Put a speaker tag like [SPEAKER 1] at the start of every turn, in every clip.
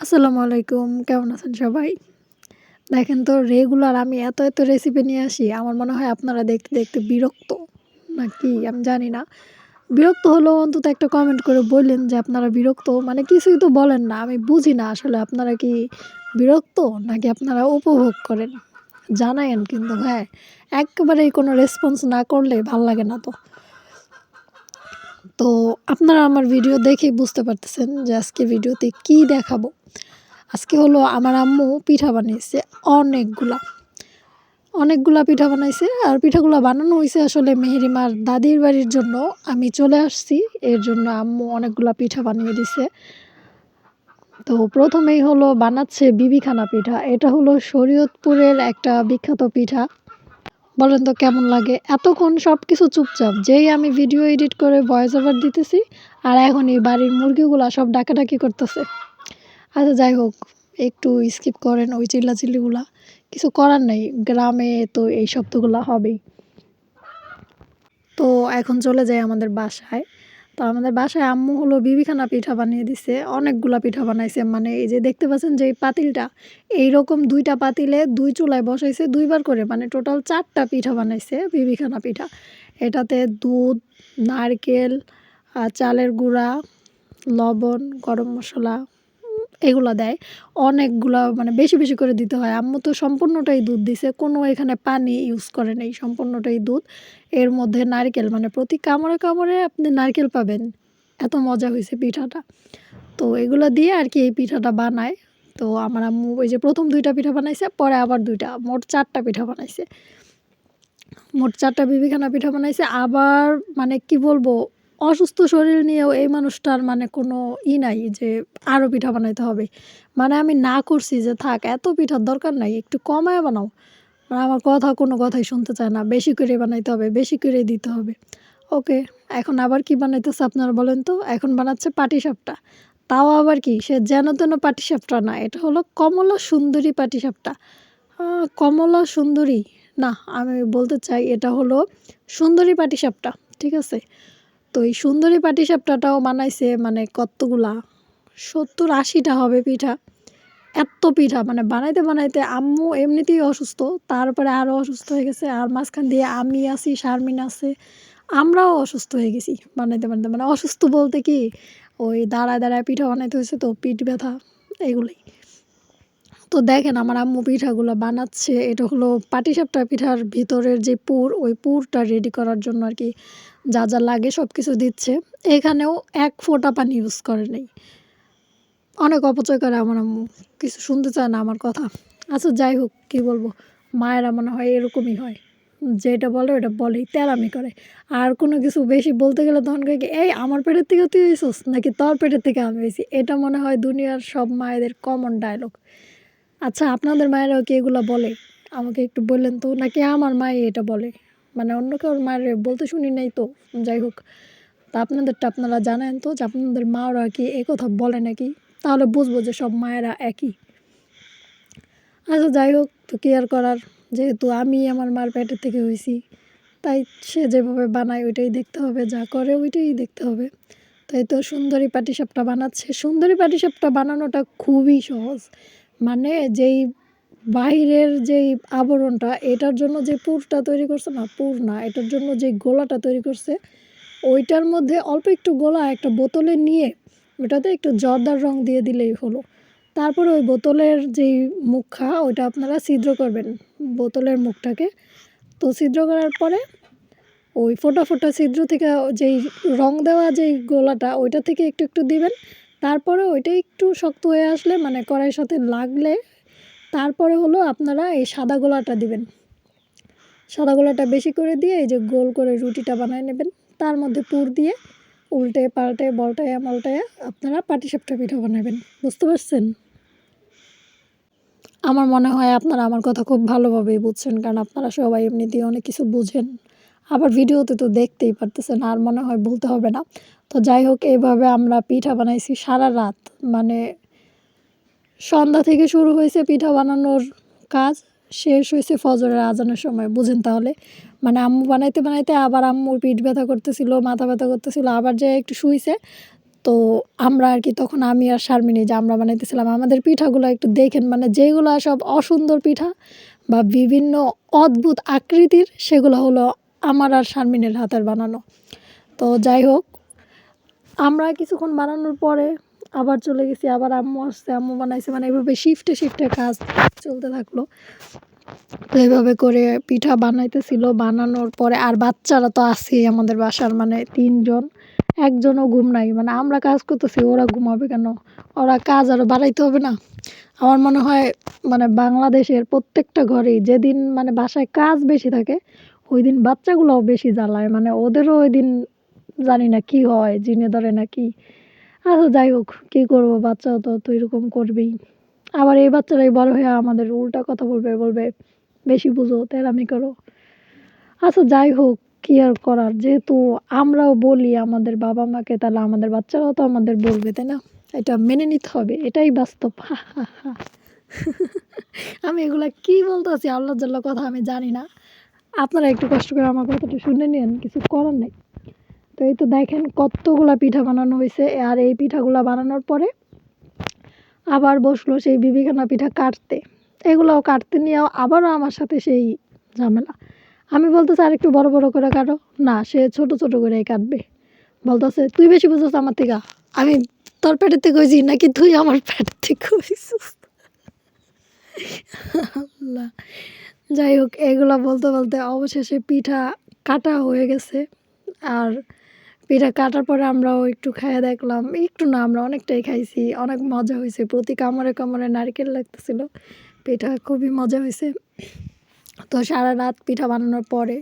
[SPEAKER 1] আসসালামু আলাইকুম কেমন আছেন সবাই? দেখেন তো রেগুলার আমি এত, এত রেসিপি নিয়ে আসি আমার মনে হয় আপনারা দেখতে, দেখতে বিরক্ত নাকি আমি জানি না। বিরক্ত হলেও অন্তত একটা কমেন্ট করে বললেন যে আপনারা বিরক্ত মানে কিছুই তো বলেন না। আমি বুঝি না আসলে আপনারা কি বিরক্ত নাকি আপনারা উপভোগ করেন? জানায়েন কিন্তু হ্যাঁ, এক্কেবারেই কোনো রেসপন্স না করলে ভালো লাগে না তো। তো আপনারা আমার ভিডিও দেখেই বুঝতে পারতেছেন যে আজকে ভিডিওতে কি দেখাবো। আজকে হলো আমার আম্মু পিঠা বানিয়েছে অনেকগুলা। অনেকগুলা পিঠা বানাইছে আর পিঠাগুলা বানানো হয়েছে আসলে মেহেরিমার দাদির বাড়ির জন্য আমি চলে আসছি। এর জন্য আম্মু অনেকগুলা পিঠা বানিয়ে দিছে। তো প্রথমেই হলো বানাচ্ছে বিবিখানা পিঠা। এটা হলো শরীয়তপুরের একটা বিখ্যাত পিঠা। বলেন তো কেমন লাগে? এতক্ষণ সব কিছু চুপচাপ। যেই আমি ভিডিও এডিট করে ভয়েস ওভার দিতেছি, আর এখন এই বাড়ির মুরগিগুলো সব ডাকাডাকি করতেছে। আচ্ছা যাই হোক, একটু স্কিপ করেন ওই চিল্লাচিল্লিগুলা। কিছু করার নাই। গ্রামে তো এই শব্দগুলো হবেই। তো এখন চলে যাই আমাদের বাসায়। তো আমাদের বাসায় আম্মু হলো বিবিখানা পিঠা বানিয়ে দিছে। অনেকগুলা পিঠা বানাইছে। মানে এই যে দেখতে পাচ্ছেন যে এই পাতিলটা এইরকম ২ টা পাতিলে দুই চুলায় বসাইছে দুইবার করে মানে টোটাল চারটা পিঠা বানাইছে বিবিখানা পিঠা। এটাতে দুধ, নারকেল, চালের গুঁড়া, লবণ, গরম মসলা এগুলা দেয়। অনেকগুলা মানে বেশি, বেশি করে দিতে হয়। আম্মু তো সম্পূর্ণটাই দুধ দিছে। কোনো এখানে পানি ইউজ করে নাই। সম্পূর্ণটাই দুধ। এর মধ্যে নারকেল মানে প্রতি কামড়ে, কামড়ে আপনি নারকেল পাবেন। এত মজা হয়েছে পিঠাটা। তো এগুলা দিয়ে আর কি এই পিঠাটা বানায়। তো আমার আম্মু ওই যে প্রথম দুইটা পিঠা বানাইছে পরে আবার দুইটা মোট চারটা পিঠা বানাইছে। মোট চারটা বিবিখানা পিঠা বানাইছে। আবার মানে কি বলব অসুস্থ শরীর নিয়েও এই মানুষটার মানে কোনো ই নাই যে আরও পিঠা বানাইতে হবে। মানে আমি না করছি যে থাক এত পিঠার দরকার নাই একটু কমায় বানাও। মানে আমার কথা কোনো কথাই শুনতে চায় না। বেশি করে বানাইতে হবে, বেশি করেই দিতে হবে। ওকে এখন আবার কি বানাইতেছে আপনারা বলেন তো? এখন বানাচ্ছে পাটিসাপটা। তাও আবার কি সে যেন তেন পাটিসাপটা না। এটা হলো কমলা সুন্দরী পাটিসাপটা। কমলা সুন্দরী না আমি বলতে চাই এটা হলো সুন্দরী পাটিসাপটা। ঠিক আছে? তো এই সুন্দরী পাটিসাপটাটাও বানাইছে মানে কতগুলা সত্তর আশিটা হবে পিঠা। এত্ত পিঠা মানে বানাইতে, বানাইতে আম্মু এমনিতেই অসুস্থ। তারপরে আরও অসুস্থ হয়ে গেছে। আর মাঝখান দিয়ে আমি আছি, শারমিন আছে। আমরাও অসুস্থ হয়ে গেছি বানাইতে, বানাইতে। মানে অসুস্থ বলতে কি ওই দাঁড়ায়, দাঁড়ায় পিঠা বানাইতে হয়েছে তো পিঠ ব্যথা এগুলোই। তো দেখেন আমার আম্মু পিঠাগুলো বানাচ্ছে। এটা হলো পাটিসাপটা পিঠার ভিতরের যে পুর ওই পুরটা রেডি করার জন্য আর কি যা, যা লাগে সব কিছু দিচ্ছে। এখানেও এক ফোঁটা পানি ইউজ করে নাই। অনেক অপচয় করে আমার আম্মু। কিছু শুনতে চায় না আমার কথা। আচ্ছা যাই হোক কি বলব? মায়েরা মনে হয় এরকমই হয়। যেটা বলে ওটা বলেই তেরামি করে। আর কোনো কিছু বেশি বলতে গেলে তখন কি এই আমার পেটের থেকে তুই হইছস নাকি তোর পেটের থেকে আমি হইছি। এটা মনে হয় দুনিয়ার সব মায়েদের কমন ডায়ালগ। আচ্ছা আপনাদের মায়েরাও কি এগুলা বলে? আমাকে একটু বললেন তো, নাকি আমার মাই এটা বলে? মানে অন্য কারোর মায়ের বলতে শুনি নাই তো। যাই হোক। তা আপনাদেরটা আপনারা জানায়েন তো যে আপনাদের মাওরা কি এ কথা বলে নাকি? তাহলে বুঝব যে সব মায়েরা একই। আচ্ছা যাই হোক, তো কি আর করার? যেহেতু আমি আমার মার পেটের থেকে হয়েছি তাই সে যেভাবে বানায় ওইটাই দেখতে হবে। যা করে ওইটাই দেখতে হবে। তাই তো সুন্দরী পাটিসাপটা বানাচ্ছে। সুন্দরী পাটিসাপটা বানানোটা খুবই সহজ। মানে যেই বাহিরের যেই আবরণটা এটার জন্য যে পুরটা তৈরি করছে না, পুর না এটার জন্য যে গোলাটা তৈরি করছে ওইটার মধ্যে অল্প একটু গোলা একটা বোতলে নিয়ে ওটাতে একটু জর্দার রং দিয়ে দিলেই হলো। তারপরে ওই বোতলের যেই মুখা ওইটা আপনারা ছিদ্র করবেন বোতলের মুখটাকে। তো ছিদ্র করার পরে ওই ফোঁটা, ফোঁটা ছিদ্র থেকে যেই রং দেওয়া যেই গোলাটা ওইটা থেকে একটু, একটু দিবেন। তারপরে ওইটা একটু শক্ত হয়ে আসলে মানে কড়াইয়ের সাথে লাগলে তারপরে হলো আপনারা এই সাদা গোলাটা দিবেন। সাদা গোলাটা বেশি করে দিয়ে এই যে গোল করে রুটিটা বানায় নেবেন। তার মধ্যে পুর দিয়ে উল্টে পাল্টে বলটায়া মলটায়া আপনারা পাটিসাপটা পিঠা বানাবেন। বুঝতে পারছেন? আমার মনে হয় আপনারা আমার কথা খুব ভালোভাবেই বুঝছেন। কারণ আপনারা সবাই এমনিতেই অনেক কিছু বুঝেন। আবার ভিডিওতে তো দেখতেই পারতেছেন। আর মনে হয় বলতে হবে না। তো যাই হোক এইভাবে আমরা পিঠা বানাইছি সারারাত। মানে সন্ধ্যা থেকে শুরু হয়েছে পিঠা বানানোর কাজ। শেষ হয়েছে ফজরের আজানের সময়। বুঝেন তাহলে? মানে আম্মু বানাইতে, বানাইতে আবার আম্মুর পিঠ ব্যথা করতেছিল, মাথা ব্যথা করতেছিল। আবার যেয়ে একটু শুইছে। তো আমরা আর কি তখন আমি আর শারমিনী যে আমরা বানাইতেছিলাম আমাদের পিঠাগুলো একটু দেখেন মানে যেগুলো সব অসুন্দর পিঠা বা বিভিন্ন অদ্ভুত আকৃতির সেগুলো হলো আমার আর শারমিনের হাতের বানানো। তো যাই হোক, আমরা কিছুক্ষণ বানানোর পরে আবার চলে গেছি, আবার আম্মু আসছে, আম্মু বানাইছে মানে এভাবে শিফটে শিফটে কাজ চলতে থাকল। তো এইভাবে করে পিঠা বানাইতেছিল, বানানোর পরে আর বাচ্চারা তো আছেই আমাদের বাসার মানে তিনজন, একজনও ঘুম নাই। মানে আমরা কাজ করতেছি, ওরা ঘুমাবে কেন? ওরা কাজ আরও বাড়াইতে হবে না। আমার মনে হয় মানে বাংলাদেশের প্রত্যেকটা ঘরেই যেদিন মানে বাসায় কাজ বেশি থাকে ওই দিন বাচ্চাগুলোও বেশি জ্বালায় মানে ওদেরও ওই দিন জানি না কি হয়, জিনে ধরে না কি। আচ্ছা যাই হোক, কী করব, বাচ্চাও তো তো এরকম করবেই। আবার এই বাচ্চারাই বড় হয়ে আমাদের উল্টা কথা বলবে বলবে, বেশি বুঝো, তেরামি করো। আচ্ছা যাই হোক, কি আর করার? যেহেতু আমরাও বলি আমাদের বাবা মাকে, তাহলে আমাদের বাচ্চারাও তো আমাদের বলবে, তাই না? এটা মেনে নিতে হবে, এটাই বাস্তব। আমি এগুলা কি বলতেছি আল্লাহ জাল্লাহ কথা আমি জানি না। আপনারা একটু কষ্ট করে আমার কথাটা শুনে নিন, কিছু করার নেই। তো এই তো দেখেন কতগুলা পিঠা বানানো হয়েছে আর এই পিঠাগুলা বানানোর পরে আবার বসল সেই বিবিখানা পিঠা কাটতে। এগুলোও কাটতে নিয়েও আবারও আমার সাথে সেই ঝামেলা। আমি বলতেছি, আর একটু বড় বড় করে কাটো। না, সে ছোট ছোট করেই কাটবে। বলতেছে, তুই বেশি বুঝছিস আমার থেকে। আমি তোর পেটের থেকে হয়েছি নাকি তুই আমার পেট থেকে হয়েছিস আল্লাহ। যাই হোক, এগুলো বলতে বলতে অবশেষে পিঠা কাটা হয়ে গেছে। আর পিঠা কাটার পরে আমরাও একটু খেয়ে দেখলাম, একটু না, আমরা অনেকটাই খাইছি। অনেক মজা হয়েছে, প্রতি কামড়ে কামড়ে নারকেল লাগতেছিল। পিঠা খুবই মজা হয়েছে। তো সারা রাত পিঠা বানানোর পরে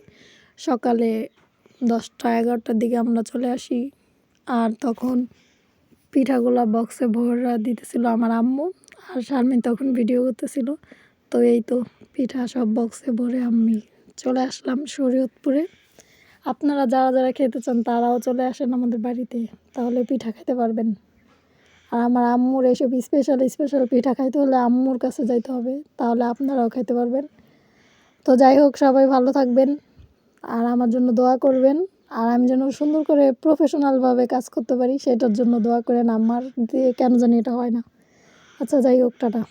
[SPEAKER 1] সকালে দশটা, এগারোটার দিকে আমরা চলে আসি। আর তখন পিঠাগুলো বক্সে ভরা দিতেছিল আমার আম্মু। আর শারমিন তখন ভিডিও করতেছিল। তো এই তো। পিঠা সব বক্সে ভরে আমি চলে আসলাম শরীয়তপুরে। আপনারা যারা যারা খেতে চান তারাও চলে আসেন আমাদের বাড়িতে, তাহলে পিঠা খেতে পারবেন। আর আমার আম্মুর এইসব স্পেশাল স্পেশাল পিঠা খাইতে হলে আম্মুর কাছে যাইতে হবে, তাহলে আপনারাও খেতে পারবেন। তো যাই হোক, সবাই ভালো থাকবেন আর আমার জন্য দোয়া করবেন। আর আমি যেন সুন্দর করে প্রফেশনালভাবে কাজ করতে পারি, সেটার জন্য দোয়া করেন আমার দিয়ে কেন জানি এটা হয় না। আচ্ছা যাই হোক, টাটা।